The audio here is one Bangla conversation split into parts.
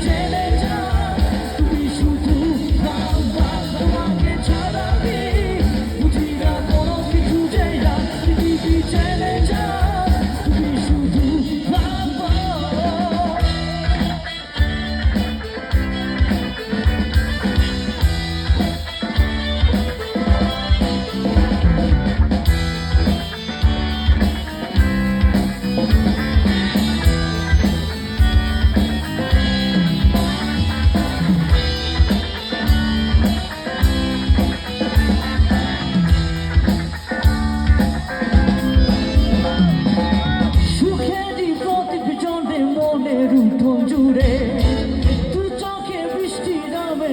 Jimmy.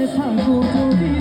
থাকো যদি